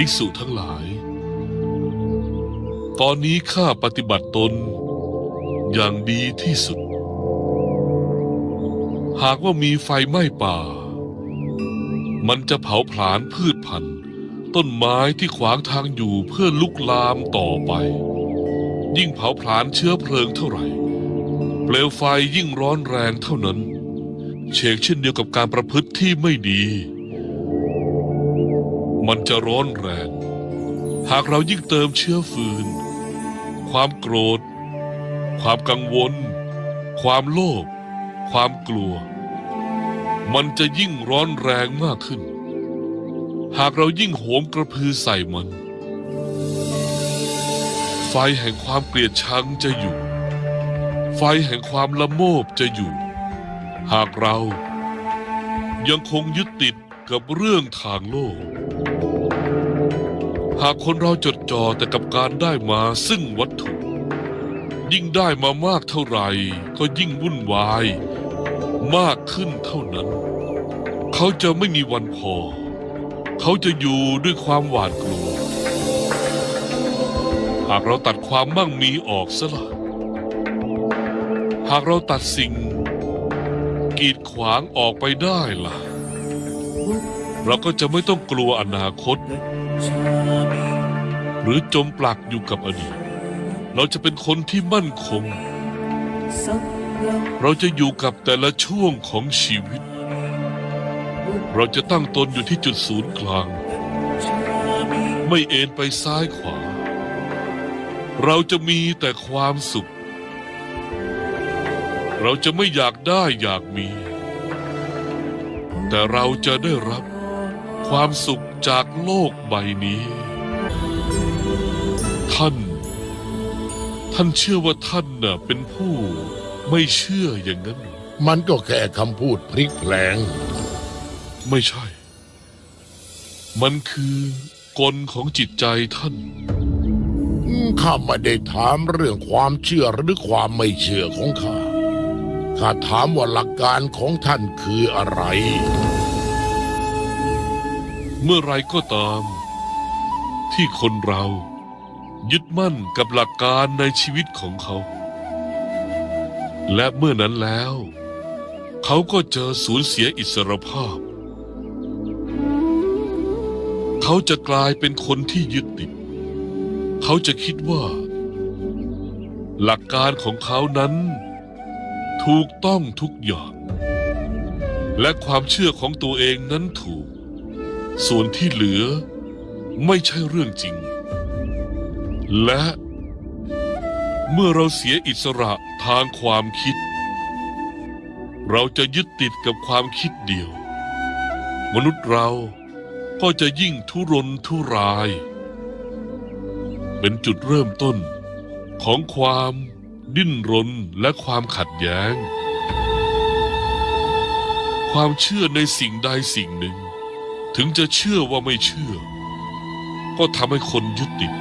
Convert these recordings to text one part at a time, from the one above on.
ภิกษุทั้งหลาย ตอนนี้ข้าปฏิบัติตนอย่างดีที่สุด หากว่ามีไฟไหม้ป่า มันจะเผาผลาญพืชพันธุ์ ต้นไม้ที่ขวางทางอยู่เพื่อลุกลามต่อไป ยิ่งเผาผลาญเชื้อเพลิงเท่าไหร่ เปลวไฟยิ่งร้อนแรงเท่านั้น เชกเช่นเดียวกับการประพฤติที่ไม่ดี มันจะร้อนแรง หากเรายิ่งเติมเชื้อฟืน ความโกรธ ความกังวล ความโลภความกลัว มันจะยิ่งร้อนแรงมากขึ้น หากเรายิ่งโหมกระพือใส่มัน ไฟแห่งความเกลียดชังจะอยู่ ไฟแห่งความละโมบจะอยู่ หากเรายังคงยึดติด กับเรื่องทางโลก หากคนเราจดจ่อแต่กับการได้มาซึ่งวัตถุ ยิ่งได้มามากเท่าไหร่ ก็ยิ่งวุ่นวาย มากขึ้นเท่านั้น เขาจะไม่มีวันพอ เขาจะอยู่ด้วยความหวาดกลัว หากเราตัดความมั่งมีออกซะละหากเราตัดสิ่งกีดขวางออกไปได้ล่ะ เราก็จะไม่ต้องกลัวอนาคต หรือจมปลักอยู่กับอดีต เราจะเป็นคนที่มั่นคง เราจะอยู่กับแต่ละช่วงของชีวิต เราจะตั้งตนอยู่ที่จุดศูนย์กลาง ไม่เอ็นไปซ้ายขวา เราจะมีแต่ความสุข เราจะไม่อยากได้อยากมี แต่เราจะได้รับความสุขจากโลกใบนี้ ท่าน ท่านเชื่อว่าท่านน่ะเป็นผู้ไม่เชื่ออย่างนั้นเหรอมันก็แค่คำพูดพลิกแพลง ไม่ใช่ มันคือกลของจิตใจท่านอืมข้าไม่ได้ถามเรื่องความเชื่อหรือความไม่เชื่อของข้า ข้าถามว่าหลักการของท่านคืออะไร เมื่อไรก็ตาม ที่คนเรายึดมั่นกับหลักการในชีวิตของเขา และเมื่อนั้นแล้ว เขาก็เจอสูญเสียอิสรภาพ เขาจะกลายเป็นคนที่ยึดติด เขาจะคิดว่า หลักการของเขานั้น ถูกต้องทุกอย่าง และความเชื่อของตัวเองนั้นถูก ส่วนที่เหลือไม่ใช่เรื่องจริง และเมื่อเราเสียอิสระทางความคิด เราจะยึดติดกับความคิดเดียว มนุษย์เราก็จะยิ่งทุรนทุราย เป็นจุดเริ่มต้นของความ ดิ้นรนและความขัดแย้ง ความเชื่อในสิ่งใดสิ่งหนึ่ง ถึงจะเชื่อว่าไม่เชื่อ ก็ทำให้คนยึดติด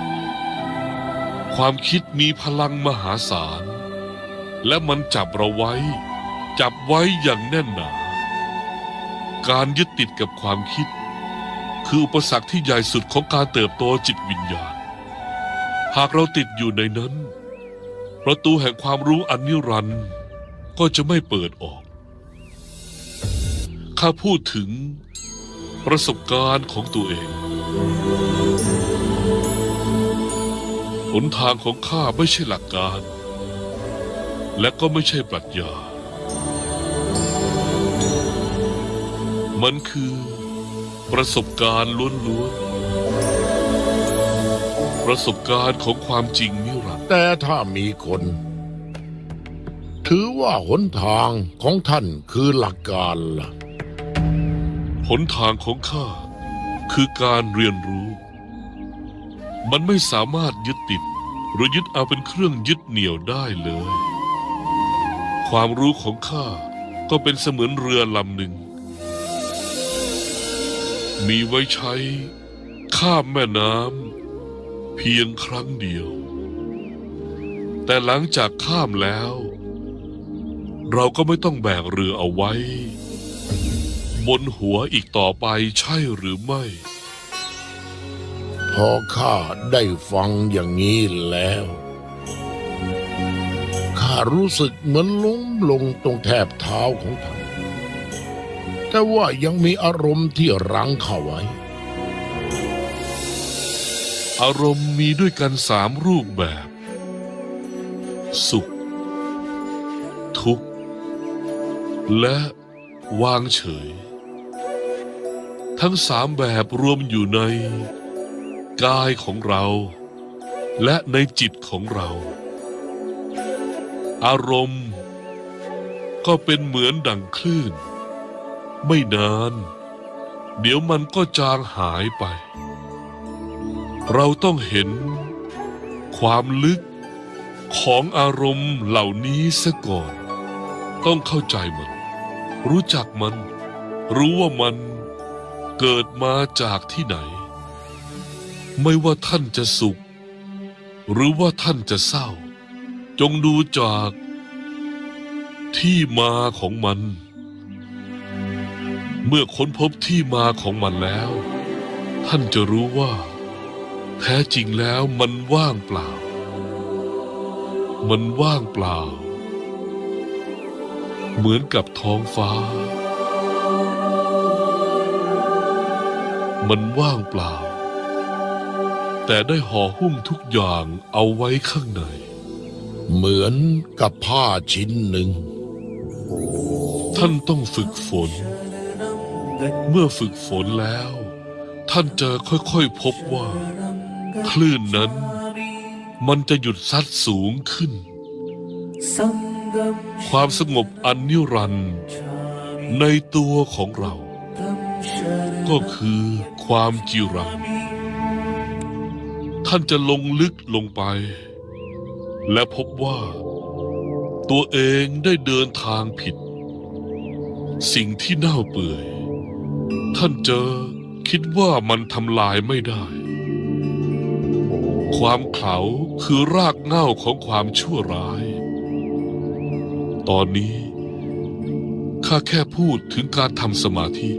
ความคิดมีพลังมหาศาล และมันจับเราไว้ จับไว้อย่างแน่นหนาการยึดติดกับความคิด คืออุปสรรคที่ใหญ่สุดของการเติบโตจิตวิญญาณ หากเราติดอยู่ในนั้น ประตูแห่งความรู้อันนิรันดร์ก็จะไม่เปิดออก ข้าพูดถึงประสบการณ์ของตัวเอง หนทางของข้าไม่ใช่หลักการ และก็ไม่ใช่ปรัชญา มันคือประสบการณ์ล้วนๆ ประสบการณ์ของความจริง แต่ถ้ามีคน ถือว่าหนทางของท่านคือหลักการล่ะ หนทางของข้าคือการเรียนรู้ มันไม่สามารถยึดติด หรือยึดเอาเป็นเครื่องยึดเหนี่ยวได้เลย ความรู้ของข้าก็เป็นเสมือนเรือลำหนึ่ง มีไว้ใช้ข้ามแม่น้ำเพียงครั้งเดียว แต่หลังจากข้ามแล้ว เราก็ไม่ต้องแบกเรือเอาไว้ บนหัวอีกต่อไปใช่หรือไม่ พอข้าได้ฟังอย่างนี้แล้ว ข้ารู้สึกเหมือนล้มลงตรงแทบเท้าของท่าน แต่ว่ายังมีอารมณ์ที่รั้งเข้าไว้อารมณ์มีด้วยกันสามรูปแบบ สุข ทุกข์ และวางเฉย ทั้งสามแบบรวมอยู่ในกายของเรา และในจิตของเรา อารมณ์ ก็เป็นเหมือนดั่งคลื่น ไม่นาน เดี๋ยวมันก็จางหายไป เราต้องเห็นความลึก ของอารมณ์เหล่านี้ซะก่อน ต้องเข้าใจมัน รู้จักมัน รู้ว่ามันเกิดมาจากที่ไหน ไม่ว่าท่านจะสุข หรือว่าท่านจะเศร้า จงดูจากที่มาของมัน เมื่อค้นพบที่มาของมันแล้ว ท่านจะรู้ว่า แท้จริงแล้วมันว่างเปล่า มันว่างเปล่า เหมือนกับท้องฟ้า มันว่างเปล่า แต่ได้ห่อหุ้มทุกอย่างเอาไว้ข้างใน เหมือนกับผ้าชิ้นหนึ่ง ท่านต้องฝึกฝน เมื่อฝึกฝนแล้ว ท่านจะค่อยๆพบว่า คลื่นนั้น มันจะหยุดซัดสูงขึ้น ความสงบอันนิรันดร์ในตัวของเรา ก็คือความจิรัง ท่านจะลงลึกลงไป และพบว่า ตัวเองได้เดินทางผิด สิ่งที่เน่าเปื่อย ท่านเจอคิดว่ามันทำลายไม่ได้ ความเขลาคือรากเหง้าของความชั่วร้าย ตอนนี้ข้าแค่พูดถึงการทำสมาธิ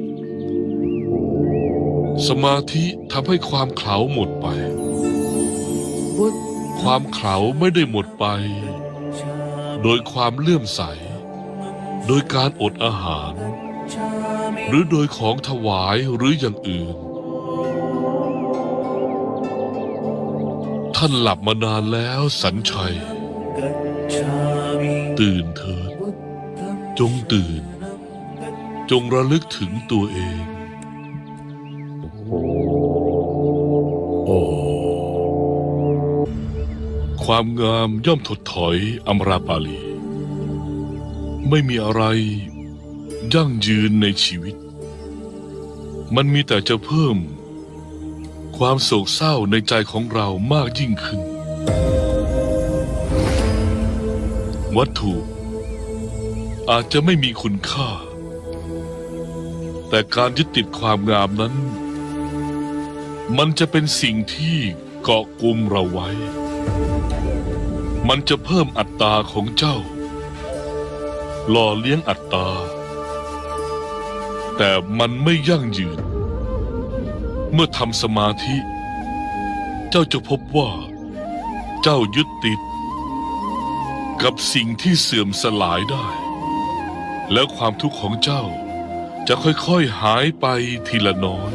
สมาธิทำให้ความเขลาหมดไป ความเขลาไม่ได้หมดไป โดยความเลื่อมใส โดยการอดอาหาร หรือโดยของถวายหรืออย่างอื่น ท่านหลับมานานแล้วสัญชัย ตื่นเถิด จงตื่น จงระลึกถึงตัวเอง โอ้ความงามย่อมถดถอยอมราปาลี ไม่มีอะไร ยั่งยืนในชีวิต มันมีแต่จะเพิ่ม ความโศกเศร้าในใจของเรามากยิ่งขึ้น วัตถุ อาจจะไม่มีคุณค่า แต่การยึดติดความงามนั้น มันจะเป็นสิ่งที่เกาะกลุ่มเราไว้ มันจะเพิ่มอัตราของเจ้า หล่อเลี้ยงอัตราแต่มันไม่ยั่งยืน เมื่อทำสมาธิ เจ้าจะพบว่า เจ้ายึดติด กับสิ่งที่เสื่อมสลายได้ แล้วความทุกข์ของเจ้าจะค่อยๆหายไปทีละน้อย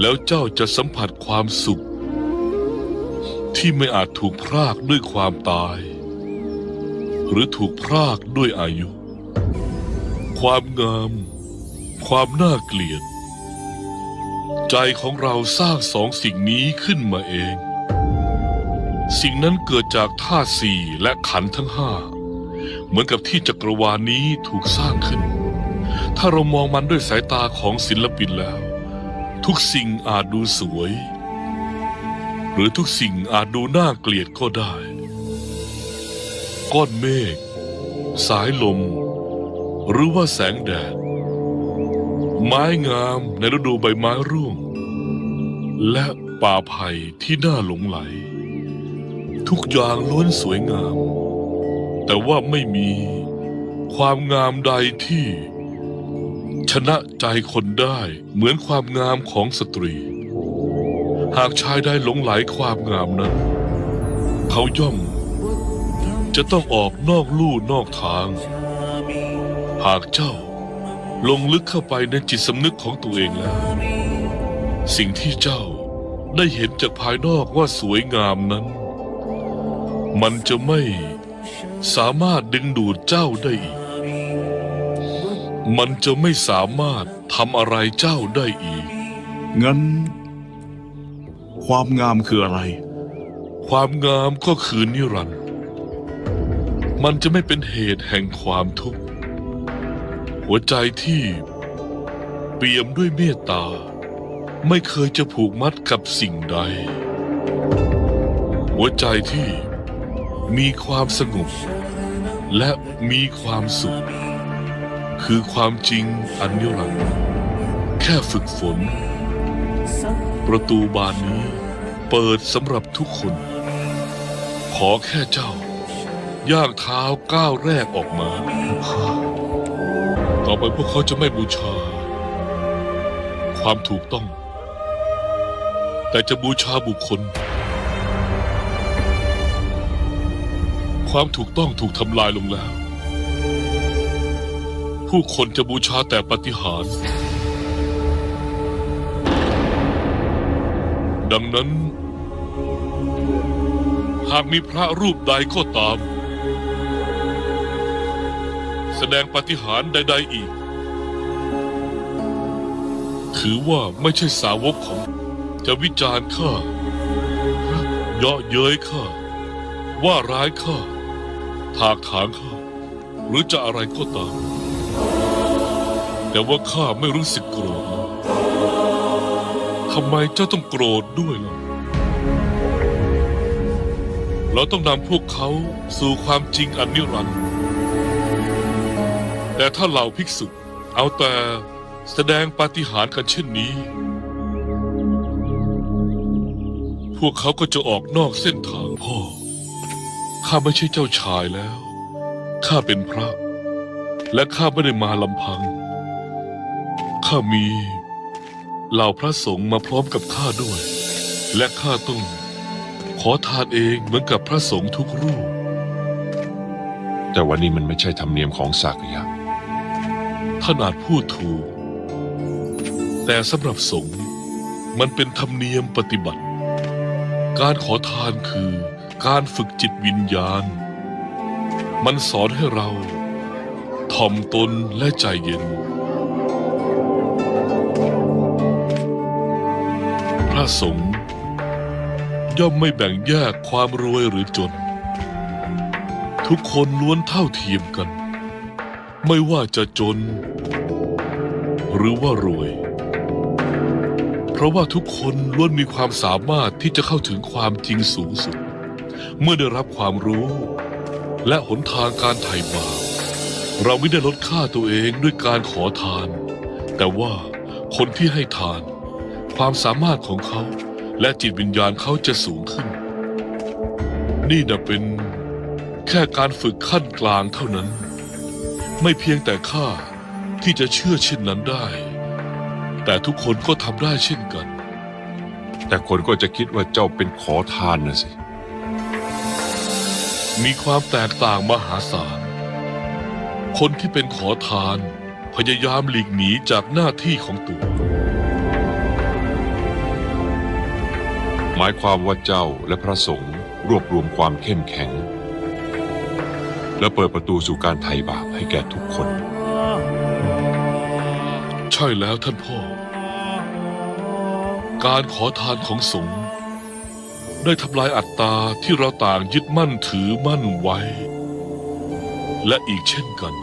แล้วเจ้าจะสัมผัสความสุข ที่ไม่อาจถูกพรากด้วยความตาย หรือถูกพรากด้วยอายุ ความงาม ความน่าเกลียด ใจของเราสร้างสองสิ่งนี้ขึ้นมาเอง สิ่งนั้นเกิดจากธาตุสี่และขันธ์ทั้งห้าเหมือนกับที่จักรวาลนี้ถูกสร้างขึ้น ถ้าเรามองมันด้วยสายตาของศิลปินแล้ว ทุกสิ่งอาจดูสวย หรือทุกสิ่งอาจดูน่าเกลียดก็ได้ ก้อนเมฆ สายลม หรือว่าแสงแดด ไม้งามในฤดูใบไม้ร่วง และป่าไผ่ที่น่าหลงไหล ทุกอย่างล้วนสวยงาม แต่ว่าไม่มีความงามใดที่ ชนะใจคนได้เหมือนความงามของสตรี หากชายได้หลงไหลความงามนั้น เขาย่อม จะต้องออกนอกลู่นอกทาง หากเจ้า ลงลึกเข้าไปในจิตสำนึกของตัวเองแล้ว สิ่งที่เจ้าได้เห็นจากภายนอกว่าสวยงามนั้น มันจะไม่สามารถดึงดูดเจ้าได้อีก มันจะไม่สามารถทำอะไรเจ้าได้อีก งั้น ความงามคืออะไร ความงามก็คือนิรันดร์มันจะไม่เป็นเหตุแห่งความทุกข์ หัวใจที่ เปี่ยมด้วยเมตตา ไม่เคยจะผูกมัดกับสิ่งใด หัวใจที่มีความสงบและมีความสุข คือความจริงอันนิรันดร์แค่ฝึกฝน ประตูบานนี้เปิดสำหรับทุกคน ขอแค่เจ้า ย่างเท้าก้าวแรกออกมา ต่อไปพวกเขาจะไม่บูชา ความถูกต้อง แต่จะบูชาบุคคล ความถูกต้องถูกทำลายลงแล้ว ผู้คนจะบูชาแต่ปฏิหาร ดังนั้น หากมีพระรูปใดก็ตาม แสดงปาฏิหารย์ใด ๆอีก ถือว่าไม่ใช่สาวกของ จะวิจารณ์ข้าเยาะเย้ยข้าว่าร้ายข้าถากถางข้าหรือจะอะไรก็ตาม แต่ว่าข้าไม่รู้สึกโกรธทำไมเจ้าต้องโกรธด้วยล่ะเราต้องนำพวกเขาสู่ความจริงอันนิรันดร์ แต่ถ้าเหล่าภิกษุ เอาแต่แสดงปาฏิหาริย์กันเช่นนี้ พวกเขาก็จะออกนอกเส้นทางพ่อ ข้าไม่ใช่เจ้าชายแล้ว ข้าเป็นพระ และข้าไม่ได้มาลำพัง ข้ามีเหล่าพระสงฆ์มาพร้อมกับข้าด้วย และข้าต้องขอทานเองเหมือนกับพระสงฆ์ทุกรูป แต่วันนี้มันไม่ใช่ธรรมเนียมของสากยะ ท่านอาจพูดถูก แต่สำหรับสงฆ์มันเป็นธรรมเนียมปฏิบัติ การขอทานคือการฝึกจิตวิญญาณ มันสอนให้เราถ่อมตนและใจเย็น พระสงฆ์ย่อมไม่แบ่งแยกความรวยหรือจน ทุกคนล้วนเท่าเทียมกัน ไม่ว่าจะจน หรือว่ารวย เพราะว่าทุกคนล้วนมีความสามารถที่จะเข้าถึงความจริงสูงสุด เมื่อได้รับความรู้ และหนทางการไถ่บาปเราไม่ได้ลดค่าตัวเองด้วยการขอทาน แต่ว่าคนที่ให้ทาน ความสามารถของเขาและจิตวิญญาณเขาจะสูงขึ้น นี่นะเป็นแค่การฝึกขั้นกลางเท่านั้น ไม่เพียงแต่ข้าที่จะเชื่อเช่นนั้นได้ แต่ทุกคนก็ทำได้เช่นกัน แต่คนก็จะคิดว่าเจ้าเป็นขอทานนะสิ มีความแตกต่างมหาศาล คนที่เป็นขอทาน พยายามหลีกหนีจากหน้าที่ของตัว หมายความว่าเจ้าและพระสงฆ์รวบรวมความเข้มแข็ง และเปิดประตูสู่การไถ่บาปให้แก่ทุกคน ใช่แล้วท่านพ่อ การขอทานของสงฆ์ได้ทำลายอัตตาที่เราต่างยึดมั่นถือมั่นไว้ และอีกเช่นกัน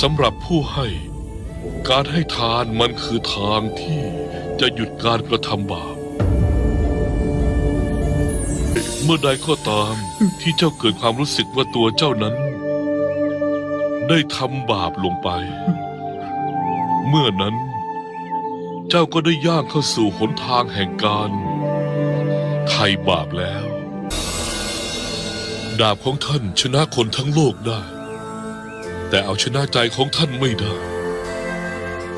สำหรับผู้ให้ การให้ทานมันคือทางที่จะหยุดการกระทำบาป เมื่อใดก็ตามที่เจ้าเกิดความรู้สึกว่าตัวเจ้านั้น ได้ทำบาปลงไป เมื่อนั้น เจ้าก็ได้ย่างเข้าสู่หนทางแห่งการไถ่บาปแล้ว ดาบของท่านชนะคนทั้งโลกได้ แต่เอาชนะใจของท่านไม่ได้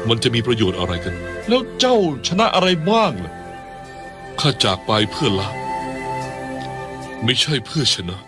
มันจะมีประโยชน์อะไรกัน แล้วเจ้าชนะอะไรบ้างล่ะข้าจากไปเพื่อละ ไม่ใช่เพื่อชนะ